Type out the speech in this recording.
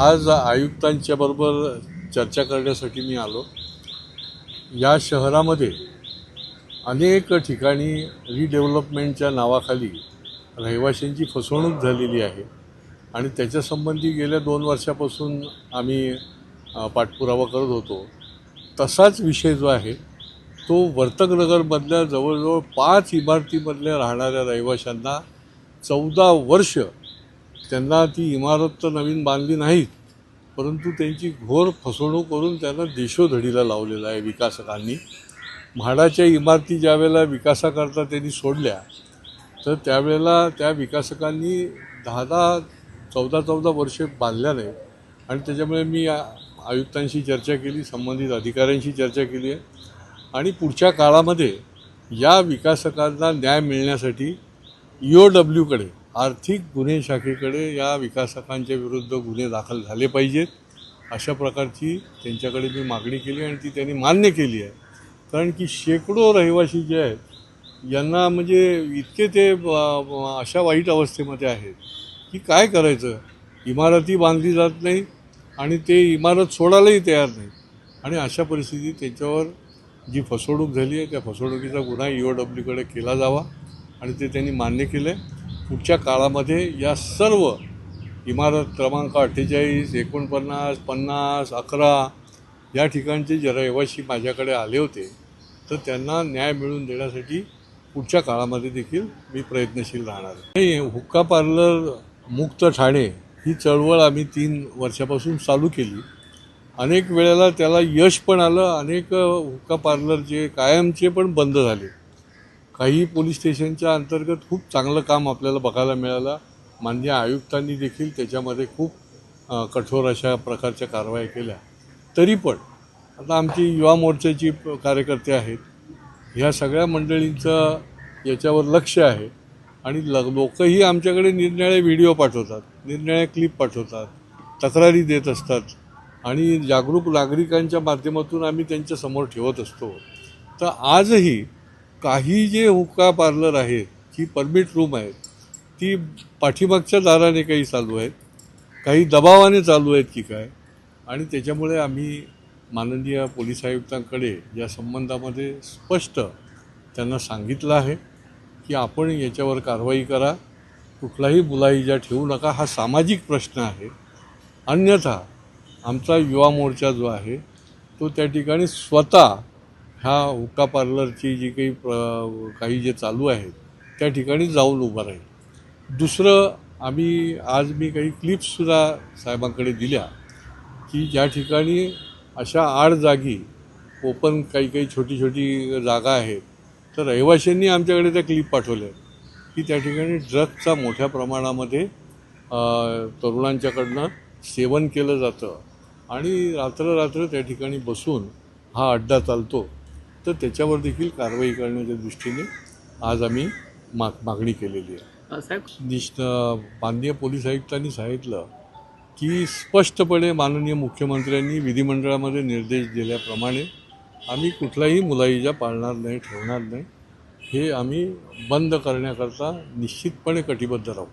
आज आयुक्तांच्या बरोबर चर्चा करण्यासाठी मी आलो. या शहरामध्ये अनेक ठिकाणी रिडेव्हलपमेंटच्या नावाखाली रहिवाशांची फसवणूक झालेली आहे आणि त्याच्यासंबंधी गेल्या दोन वर्षापासून आम्ही पाठपुरावा करत होतो. तसाच विषय जो आहे तो वर्तकनगरमधल्या जवळजवळ पाच इमारतीमधल्या राहणाऱ्या रहिवाशांना चौदा वर्ष त्यांना ती इमारत तर नवीन बांधली नाहीत परंतु त्यांची घोर फसवणूक करून त्यांना देशोधडीला लावलेलं आहे विकासकांनी. म्हाडाच्या इमारती ज्यावेळेला विकासाकरता त्यांनी सोडल्या तर त्यावेळेला त्या विकासकांनी दहा दहा चौदा चौदा वर्षे बांधल्या नाही आणि त्याच्यामुळे मी आयुक्तांशी चर्चा केली संबंधित अधिकाऱ्यांशी चर्चा केली आहे. आणि पुढच्या काळामध्ये या विकासकांना न्याय मिळण्यासाठी ई ओ डब्ल्यूकडे आर्थिक गुन्हे शाखेकडे या विकासकांच्या विरुद्ध गुन्हे दाखल झाले पाहिजेत. अशा प्रकारची त्यांच्याकडे मी मागणी केली आणि ती त्यांनी मान्य केली आहे. कारण की शेकडो रहिवासी जे आहेत यांना म्हणजे इतके ते अशा वाईट अवस्थेमध्ये आहेत की काय करायचं? इमारती बांधली जात नाही आणि ते इमारत सोडायलाही तयार नाही आणि अशा परिस्थितीत त्याच्यावर जी फसवणूक झाली आहे त्या फसवणुकीचा गुन्हा ई ओ डब्ल्यूकडे केला जावा आणि ते त्यांनी मान्य केलं आहे पुढच्या काळामध्ये या सर्व इमारत क्रमांक अठ्ठेचाळीस एकोणपन्नास पन्नास अकरा या ठिकाणचे जे रहिवासी माझ्याकडे आले होते तर त्यांना न्याय मिळवून देण्यासाठी पुढच्या काळामध्ये देखील मी प्रयत्नशील राहणार आहे. नाही, हुक्का पार्लर मुक्त ठाणे ही चळवळ आम्ही तीन वर्षापासून चालू केली. अनेक वेळेला त्याला यश पण आलं अनेक हुक्का पार्लर जे कायमचे पण बंद झाले. काही पोलीस स्टेशनच्या अंतर्गत खूप चांगलं काम आपल्याला बघायला मिळालं. माननीय आयुक्तांनी देखील त्याच्यामध्ये खूप कठोर अशा प्रकारच्या कारवाया केल्या. तरी पण आता आमची युवा मोर्चाची कार्यकर्ते आहेत. ह्या सगळ्या मंडळींचं याच्यावर लक्ष आहे आणि ल लोकही आमच्याकडे निरनिळे व्हिडिओ पाठवतात निरनिराळे क्लिप पाठवतात तक्रारी देत असतात आणि जागरूक नागरिकांच्या माध्यमातून आम्ही त्यांच्यासमोर ठेवत असतो. तर आजही काही जे हुक्का पार्लर आहेत जी परमिट रूम आहेत ती पाठीमागच्या दाराने काही चालू आहेत काही दबावाने चालू आहेत की काय आणि त्याच्यामुळे आम्ही माननीय पोलीस आयुक्तांकडे या संबंधामध्ये स्पष्ट त्यांना सांगितलं आहे की आपण याच्यावर कारवाई करा कुठलाही बुलाईजा ठेवू नका हा सामाजिक प्रश्न आहे. अन्यथा आमचा युवा मोर्चा जो आहे तो त्या ठिकाणी स्वतः ह्या हुक्का पार्लरची जी काही प्र काही जे चालू आहेत त्या ठिकाणी जाऊन उभं राहील. दुसरं आम्ही आज मी काही क्लिप्ससुद्धा साहेबांकडे दिल्या की ज्या ठिकाणी अशा आड जागी ओपन काही काही छोटी छोटी जागा आहेत तर रहिवाशांनी आमच्याकडे त्या क्लिप पाठवल्या की त्या ठिकाणी ड्रगचा मोठ्या प्रमाणामध्ये तरुणांच्याकडनं सेवन केलं जातं आणि रात्र रात्र त्या ठिकाणी बसून हा अड्डा चालतो. तर त्याच्यावर देखील कारवाई करण्याच्या दृष्टीने आज आम्ही माग मागणी केलेली आहे. साहेब? निष्ठ माननीय पोलीस आयुक्तांनी सांगितलं की स्पष्टपणे माननीय मुख्यमंत्र्यांनी विधिमंडळामध्ये निर्देश दिल्याप्रमाणे आम्ही कुठलाही मुलाईजा पाळणार नाही ठेवणार नाही. हे आम्ही बंद करण्याकरता निश्चितपणे कटिबद्ध राहू.